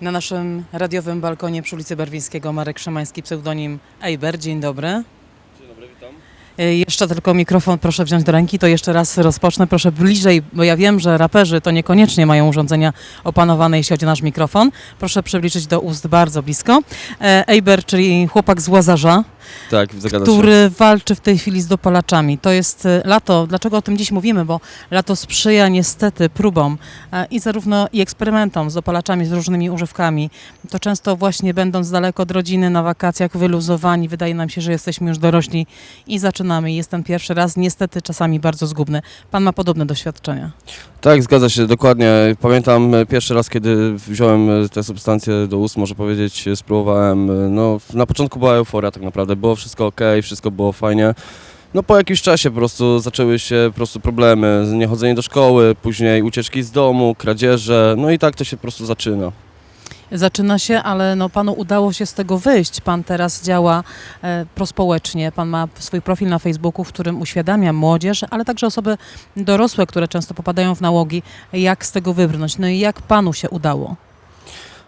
Na naszym radiowym balkonie przy ulicy Barwińskiego Marek Szymański, pseudonim Ejber. Dzień dobry. Dzień dobry, witam. E, Jeszcze tylko mikrofon proszę wziąć do ręki, to jeszcze raz rozpocznę. Proszę bliżej, bo ja wiem, że raperzy to niekoniecznie mają urządzenia opanowane, jeśli chodzi o nasz mikrofon. Proszę przybliżyć do ust bardzo blisko. E, Ejber, czyli chłopak z Łazarza, Tak, który walczy w tej chwili z dopalaczami. To jest e, lato. Dlaczego o tym dziś mówimy? Bo lato sprzyja niestety próbom e, i zarówno i eksperymentom z dopalaczami, z różnymi używkami. To często właśnie będąc daleko od rodziny, na wakacjach, wyluzowani, wydaje nam się, że jesteśmy już dorośli i zaczynamy. Jest ten pierwszy raz, niestety czasami bardzo zgubny. Pan ma podobne doświadczenia. Tak, zgadza się, dokładnie. Pamiętam e, pierwszy raz, kiedy wziąłem e, te substancje do ust, może powiedzieć, e, spróbowałem. No, na początku była euforia tak naprawdę, było wszystko ok, wszystko było fajnie. No po jakimś czasie po prostu zaczęły się po prostu problemy, niechodzenie do szkoły, później ucieczki z domu, kradzieże, no i tak to się po prostu zaczyna. Zaczyna się, ale no, panu udało się z tego wyjść. Pan teraz działa e, prospołecznie. Pan ma swój profil na Facebooku, w którym uświadamia młodzież, ale także osoby dorosłe, które często popadają w nałogi, jak z tego wybrnąć. No i jak panu się udało?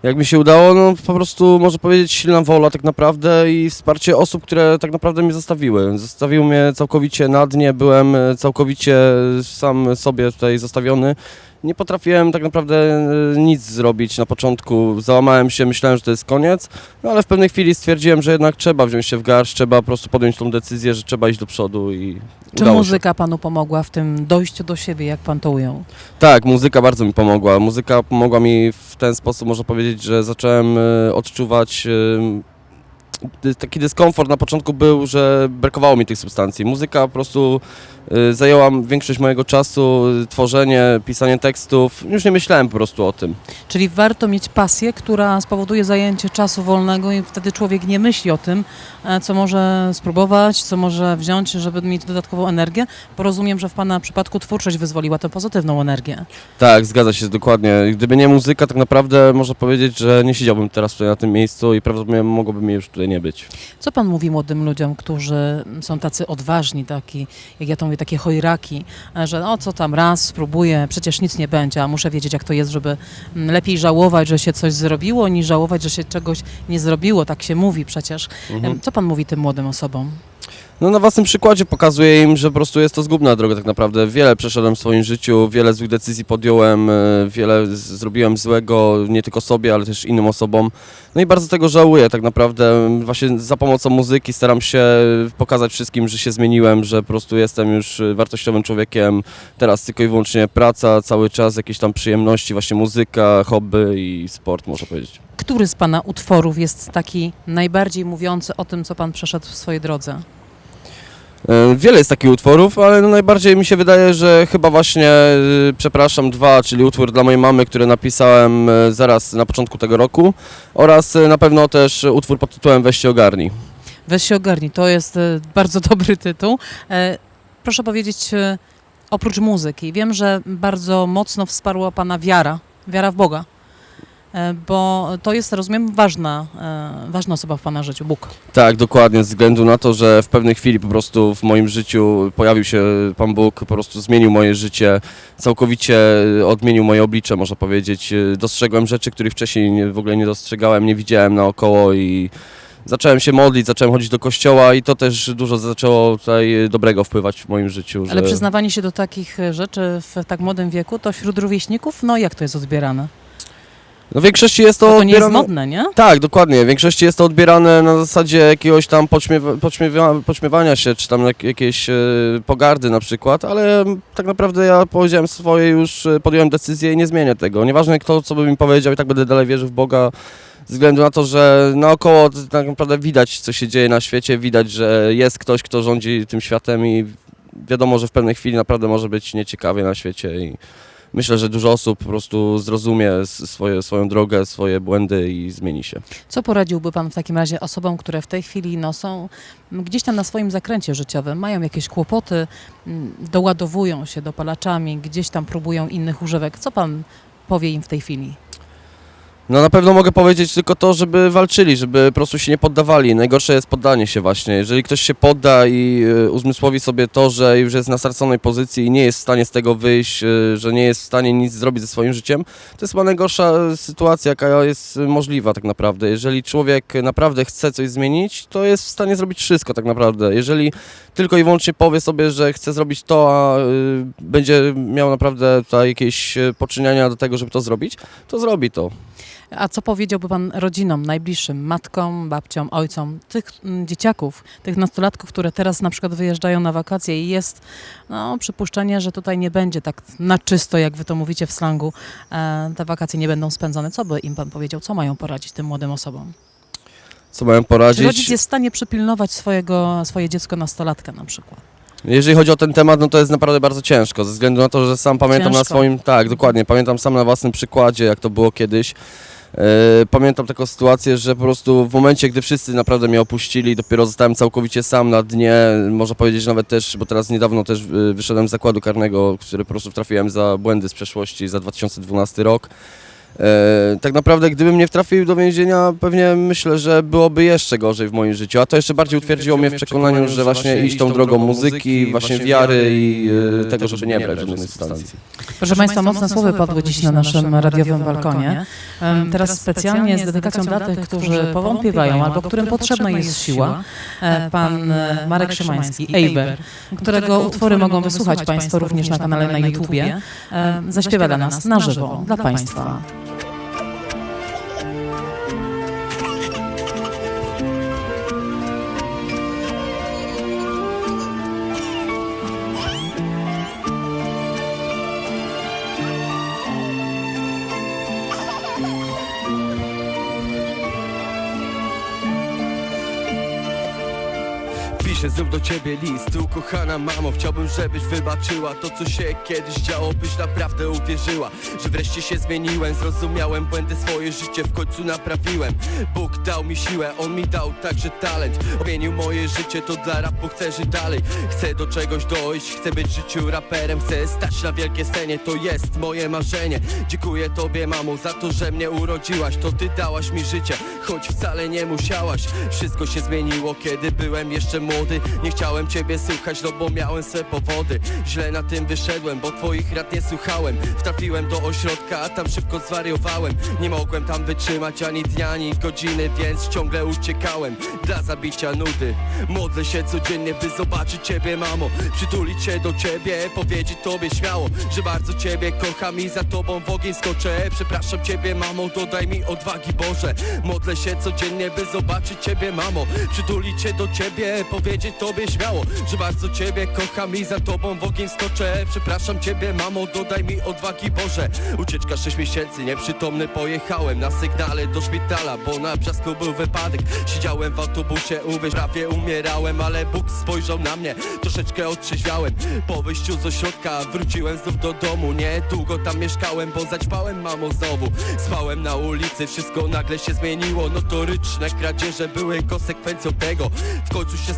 Jak mi się udało, no po prostu można powiedzieć silna wola tak naprawdę i wsparcie osób, które tak naprawdę mnie zostawiły. Zostawiły mnie całkowicie na dnie, byłem e, całkowicie sam sobie tutaj zostawiony. Nie potrafiłem tak naprawdę e, nic zrobić na początku. Załamałem się, myślałem, że to jest koniec, no ale w pewnej chwili stwierdziłem, że jednak trzeba wziąć się w garść, trzeba po prostu podjąć tą decyzję, że trzeba iść do przodu i Czy muzyka panu pomogła w tym dojściu do siebie, jak pan to ujął? Tak, muzyka bardzo mi pomogła. Muzyka pomogła mi w ten sposób, można powiedzieć, że zacząłem e, odczuwać taki dyskomfort na początku był, że brakowało mi tych substancji. Muzyka po prostu e, zajęła większość mojego czasu, e, tworzenie, pisanie tekstów. Już nie myślałem po prostu o tym. Czyli warto mieć pasję, która spowoduje zajęcie czasu wolnego i wtedy człowiek nie myśli o tym, e, co może spróbować, co może wziąć, żeby mieć dodatkową energię. Bo rozumiem, że w Pana przypadku twórczość wyzwoliła tę pozytywną energię. Tak, zgadza się dokładnie. Gdyby nie muzyka, tak naprawdę można powiedzieć, że nie siedziałbym teraz tutaj na tym miejscu i prawdopodobnie mogłoby mnie już tutaj nie być. Co Pan mówi młodym ludziom, którzy są tacy odważni, taki, jak ja to mówię, takie chojraki, że o co tam raz spróbuję, przecież nic nie będzie, a muszę wiedzieć jak to jest, żeby mm, lepiej żałować, że się coś zrobiło, niż żałować, że się czegoś nie zrobiło, tak się mówi przecież. Mhm. Co Pan mówi tym młodym osobom? No na własnym przykładzie pokazuję im, że po prostu jest to zgubna droga tak naprawdę. Wiele przeszedłem w swoim życiu, wiele złych decyzji podjąłem, e, wiele zrobiłem złego nie tylko sobie, ale też innym osobom. No i bardzo tego żałuję tak naprawdę. Właśnie za pomocą muzyki staram się pokazać wszystkim, że się zmieniłem, że po prostu jestem już e, wartościowym człowiekiem. Teraz tylko i wyłącznie praca, cały czas jakieś tam przyjemności, właśnie muzyka, hobby i sport można powiedzieć. Który z Pana utworów jest taki najbardziej mówiący o tym, co Pan przeszedł w swojej drodze? E, Wiele jest takich utworów, ale no najbardziej mi się wydaje, że chyba właśnie e, Przepraszam dwa, czyli utwór dla mojej mamy, który napisałem e, zaraz na początku tego roku oraz na pewno też utwór pod tytułem Weź się ogarnij. Weź się ogarnij, to jest bardzo dobry tytuł. Proszę powiedzieć, oprócz muzyki, wiem, że bardzo mocno wsparła Pana wiara, wiara w Boga, bo to jest, rozumiem, ważna, e, ważna osoba w Pana życiu, Bóg. Tak, dokładnie, ze względu na to, że w pewnej chwili po prostu w moim życiu pojawił się Pan Bóg, po prostu zmienił moje życie, całkowicie odmienił moje oblicze, można powiedzieć. E, Dostrzegłem rzeczy, których wcześniej nie, w ogóle nie dostrzegałem, nie widziałem naokoło i zacząłem się modlić, zacząłem chodzić do kościoła i to też dużo zaczęło tutaj dobrego wpływać w moim życiu. Ale że- przyznawanie się do takich e, rzeczy w tak młodym wieku, to wśród rówieśników, no jak to jest odbierane? No w większości jest to, To, to nie jest modne, nie? Tak, dokładnie. W większości jest to odbierane na zasadzie jakiegoś tam podśmiewa, podśmiewa, podśmiewania się, czy tam jak, jakieś e, pogardy na przykład, ale tak naprawdę ja powiedziałem swoje już, e, podjąłem decyzję i nie zmienię tego. Nieważne kto co by mi powiedział, i tak będę dalej wierzył w Boga, ze względu na to, że naokoło tak naprawdę widać, co się dzieje na świecie, widać, że jest ktoś, kto rządzi tym światem i wiadomo, że w pewnej chwili naprawdę może być nieciekawie na świecie i myślę, że dużo osób po prostu zrozumie swoje, swoją drogę, swoje błędy i zmieni się. Co poradziłby Pan w takim razie osobom, które w tej chwili no, są gdzieś tam na swoim zakręcie życiowym, mają jakieś kłopoty, doładowują się dopalaczami, gdzieś tam próbują innych używek? Co Pan powie im w tej chwili? No na pewno mogę powiedzieć tylko to, żeby walczyli, żeby po prostu się nie poddawali. Najgorsze jest poddanie się właśnie. Jeżeli ktoś się podda i y, uzmysłowi sobie to, że już jest na straconej pozycji i nie jest w stanie z tego wyjść, y, że nie jest w stanie nic zrobić ze swoim życiem, to jest chyba najgorsza y, sytuacja, jaka jest możliwa tak naprawdę. Jeżeli człowiek naprawdę chce coś zmienić, to jest w stanie zrobić wszystko tak naprawdę. Jeżeli tylko i wyłącznie powie sobie, że chce zrobić to, a będzie miał naprawdę tutaj jakieś poczyniania do tego, żeby to zrobić, to zrobi to. A co powiedziałby Pan rodzinom, najbliższym, matkom, babciom, ojcom, tych mm, dzieciaków, tych nastolatków, które teraz na przykład wyjeżdżają na wakacje i jest no, przypuszczenie, że tutaj nie będzie tak na czysto, jak Wy to mówicie w slangu, e, te wakacje nie będą spędzone. Co by im Pan powiedział? Co mają poradzić tym młodym osobom? Co mają Czy rodzic poradzić? jest w stanie przypilnować swojego, swoje dziecko nastolatka na przykład? Jeżeli chodzi o ten temat, no to jest naprawdę bardzo ciężko, ze względu na to, że sam pamiętam na Ciężko. swoim, tak, dokładnie, pamiętam sam na własnym przykładzie, jak to było kiedyś. E, Pamiętam taką sytuację, że po prostu w momencie, gdy wszyscy naprawdę mnie opuścili, dopiero zostałem całkowicie sam na dnie, można powiedzieć nawet też, bo teraz niedawno też e, wyszedłem z zakładu karnego, który po prostu trafiłem za błędy z przeszłości za 2012 rok. E, tak naprawdę, gdybym nie wtrafił do więzienia, pewnie myślę, że byłoby jeszcze gorzej w moim życiu, a to jeszcze bardziej utwierdziło mnie w przekonaniu, że właśnie iść tą drogą muzyki, właśnie wiary i e, tego, żeby nie brać żadnych substancji. Proszę Państwa, mocne słowy padły dziś na naszym radiowym balkonie. Teraz specjalnie z dedykacją dla tych, którzy powątpiewają albo którym potrzebna jest siła, e, pan e, Marek Szymański, Eiber, którego utwory mogą wysłuchać Państwo również na kanale na YouTubie, e, zaśpiewa dla nas na żywo, dla Państwa. Piszę znów do ciebie list, ukochana mamo Chciałbym, żebyś wybaczyła to, co się kiedyś działo Byś naprawdę uwierzyła, że wreszcie się zmieniłem. Zrozumiałem błędy, swoje życie w końcu naprawiłem. Bóg dał mi siłę, On mi dał także talent. Odmienił moje życie, to dla rapu chcę żyć dalej. Chcę do czegoś dojść, chcę być w życiu raperem Chcę stać na wielkie scenie, to jest moje marzenie. Dziękuję tobie mamo za to, że mnie urodziłaś. To ty dałaś mi życie, choć wcale nie musiałaś. Wszystko się zmieniło, kiedy byłem jeszcze młody Nie chciałem ciebie słuchać, no bo miałem swe powody. Źle na tym wyszedłem, bo twoich rad nie słuchałem. Wtrafiłem do ośrodka, a tam szybko zwariowałem. Nie mogłem tam wytrzymać ani dnia, ani godziny Więc ciągle uciekałem. Dla zabicia nudy. Modlę się codziennie, by zobaczyć ciebie mamo. Przytulić się do ciebie, powiedzieć tobie śmiało Że bardzo ciebie kocham i za tobą w ogień skoczę. Przepraszam ciebie mamo, dodaj mi odwagi Boże. Modlę się codziennie, by zobaczyć ciebie mamo. Przytulić się do ciebie, powiedzieć tobie śmiało Że bardzo ciebie kocham i za tobą w ogień skoczę Przepraszam ciebie mamo, dodaj mi odwagi Boże. Ucieczka 6 miesięcy, nieprzytomny pojechałem Na sygnale do szpitala, bo na brzasku był wypadek. Siedziałem w autobusie, uwierz, prawie umierałem Ale Bóg spojrzał na mnie, troszeczkę otrzeźwiałem. Po wyjściu z ośrodka wróciłem znów do domu Niedługo tam mieszkałem, bo zaćpałem mamo znowu. Spałem na ulicy, wszystko nagle się zmieniło. Notoryczne kradzieże były konsekwencją tego. W końcu się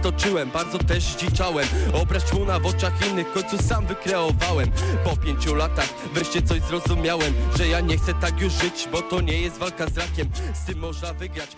bardzo też zdziczałem Obraz człuna w oczach innych w końcu sam wykreowałem. Po pięciu latach wreszcie coś zrozumiałem Że ja nie chcę tak już żyć, bo to nie jest walka z rakiem. Z tym można wygrać